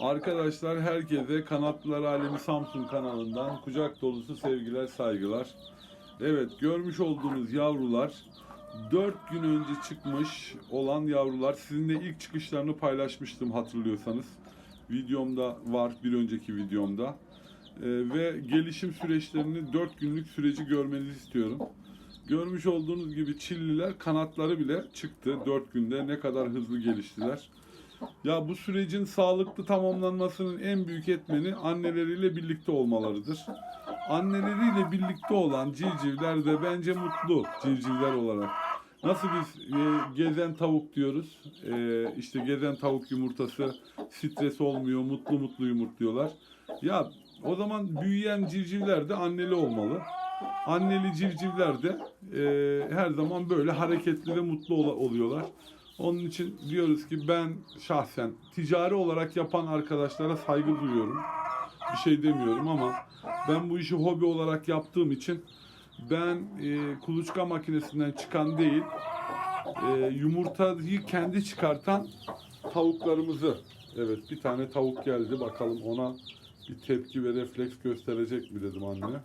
Arkadaşlar herkese Kanatlılar Alemi Samsun kanalından kucak dolusu sevgiler saygılar. Evet görmüş olduğunuz yavrular 4 gün önce çıkmış olan yavrular. Sizinle ilk çıkışlarını paylaşmıştım hatırlıyorsanız. Videomda var bir önceki videomda. Ee, ve gelişim süreçlerini 4 günlük süreci görmenizi istiyorum. Görmüş olduğunuz gibi çilliler kanatları bile çıktı 4 günde ne kadar hızlı geliştiler. Ya bu sürecin sağlıklı tamamlanmasının en büyük etmeni anneleriyle birlikte olmalarıdır. Anneleriyle birlikte olan civcivler de bence mutlu civcivler olarak. Nasıl biz e, gezen tavuk diyoruz? E, işte gezen tavuk yumurtası stres olmuyor, mutlu mutlu yumurtluyorlar. Ya o zaman büyüyen civcivler de anneli olmalı. Anneli civcivler de e, her zaman böyle hareketli ve mutlu ola- oluyorlar. Onun için diyoruz ki ben şahsen ticari olarak yapan arkadaşlara saygı duyuyorum. Bir şey demiyorum ama ben bu işi hobi olarak yaptığım için ben e, kuluçka makinesinden çıkan değil e, yumurtayı kendi çıkartan tavuklarımızı evet bir tane tavuk geldi bakalım ona bir tepki ve refleks gösterecek mi dedim anne.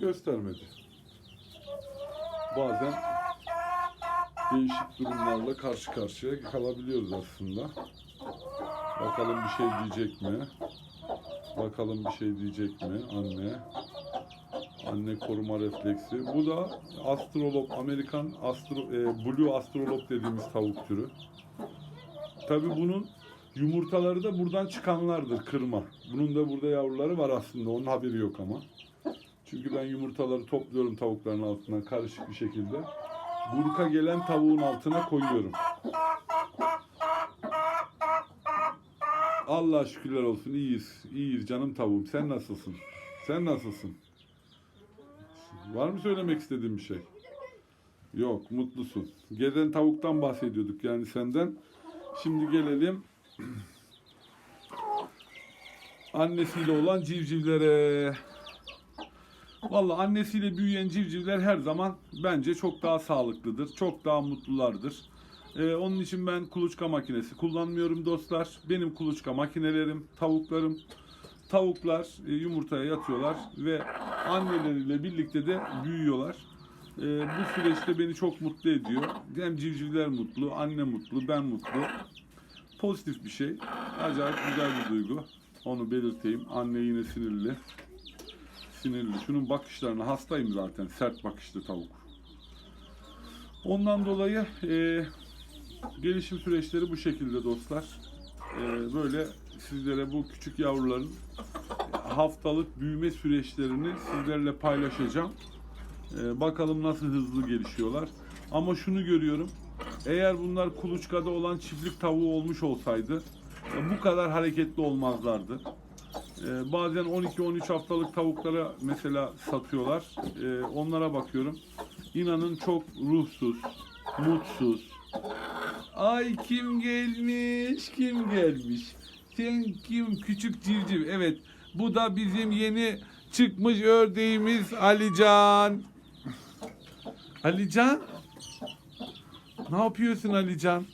Göstermedi. Bazen değişik durumlarla karşı karşıya kalabiliyoruz aslında. Bakalım bir şey diyecek mi? Bakalım bir şey diyecek mi anne? Anne koruma refleksi. Bu da astrolop, Amerikan astro, e, blue astrolop dediğimiz tavuk türü. Tabi bunun yumurtaları da buradan çıkanlardır kırma. Bunun da burada yavruları var aslında. Onun haberi yok ama. Çünkü ben yumurtaları topluyorum tavukların altından karışık bir şekilde. Burka gelen tavuğun altına koyuyorum. Allah şükürler olsun iyiyiz. İyiyiz canım tavuğum. Sen nasılsın? Sen nasılsın? Var mı söylemek istediğin bir şey? Yok, mutlusun. Gezen tavuktan bahsediyorduk yani senden. Şimdi gelelim annesiyle olan civcivlere. Valla annesiyle büyüyen civcivler her zaman bence çok daha sağlıklıdır. Çok daha mutlulardır. Ee, onun için ben kuluçka makinesi kullanmıyorum dostlar. Benim kuluçka makinelerim, tavuklarım. Tavuklar e, yumurtaya yatıyorlar ve anneleriyle birlikte de büyüyorlar. Ee, bu süreçte beni çok mutlu ediyor. Hem civcivler mutlu, anne mutlu, ben mutlu. Pozitif bir şey. Acayip güzel bir duygu. Onu belirteyim. Anne yine sinirli sinirli. Şunun bakışlarına hastayım zaten. Sert bakışlı tavuk. Ondan dolayı e, gelişim süreçleri bu şekilde dostlar. E, böyle sizlere bu küçük yavruların haftalık büyüme süreçlerini sizlerle paylaşacağım. E, bakalım nasıl hızlı gelişiyorlar. Ama şunu görüyorum. Eğer bunlar kuluçkada olan çiftlik tavuğu olmuş olsaydı e, bu kadar hareketli olmazlardı. Ee, bazen 12-13 haftalık tavuklara mesela satıyorlar. Ee, onlara bakıyorum. İnanın çok ruhsuz, mutsuz. Ay kim gelmiş, kim gelmiş? Sen kim küçük civciv? Evet, bu da bizim yeni çıkmış ördeğimiz Alican. Alican? Ne yapıyorsun Alican?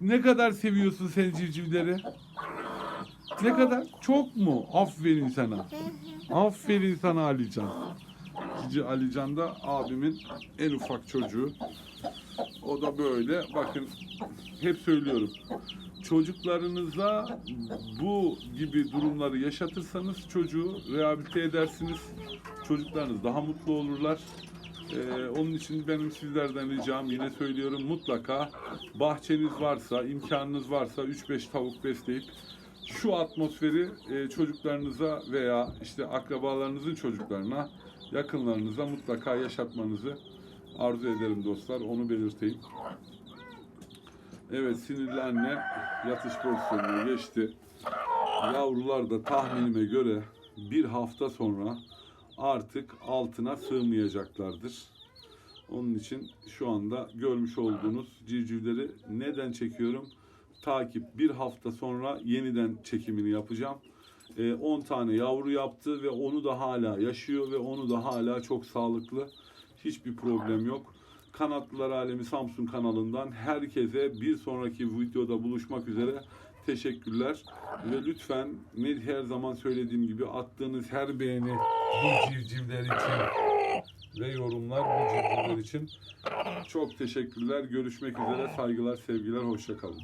Ne kadar seviyorsun sen civcivleri? Ne kadar? Çok mu? Aferin sana. Aferin sana Alican. Cici Alican da abimin en ufak çocuğu. O da böyle. Bakın hep söylüyorum. Çocuklarınıza bu gibi durumları yaşatırsanız çocuğu rehabilite edersiniz. Çocuklarınız daha mutlu olurlar. Ee, onun için benim sizlerden ricam yine söylüyorum mutlaka bahçeniz varsa, imkanınız varsa 3-5 tavuk besleyip şu atmosferi e, çocuklarınıza veya işte akrabalarınızın çocuklarına, yakınlarınıza mutlaka yaşatmanızı arzu ederim dostlar. Onu belirteyim. Evet sinirli anne yatış pozisyonuna geçti. Yavrular da tahminime göre bir hafta sonra artık altına sığmayacaklardır. Onun için şu anda görmüş olduğunuz civcivleri neden çekiyorum? Takip bir hafta sonra yeniden çekimini yapacağım. Ee, 10 tane yavru yaptı ve onu da hala yaşıyor ve onu da hala çok sağlıklı. Hiçbir problem yok. Kanatlılar Alemi Samsun kanalından herkese bir sonraki videoda buluşmak üzere teşekkürler ve lütfen ne her zaman söylediğim gibi attığınız her beğeni bu civcivler için ve yorumlar bu civcivler için çok teşekkürler. Görüşmek üzere. Saygılar, sevgiler, hoşça kalın.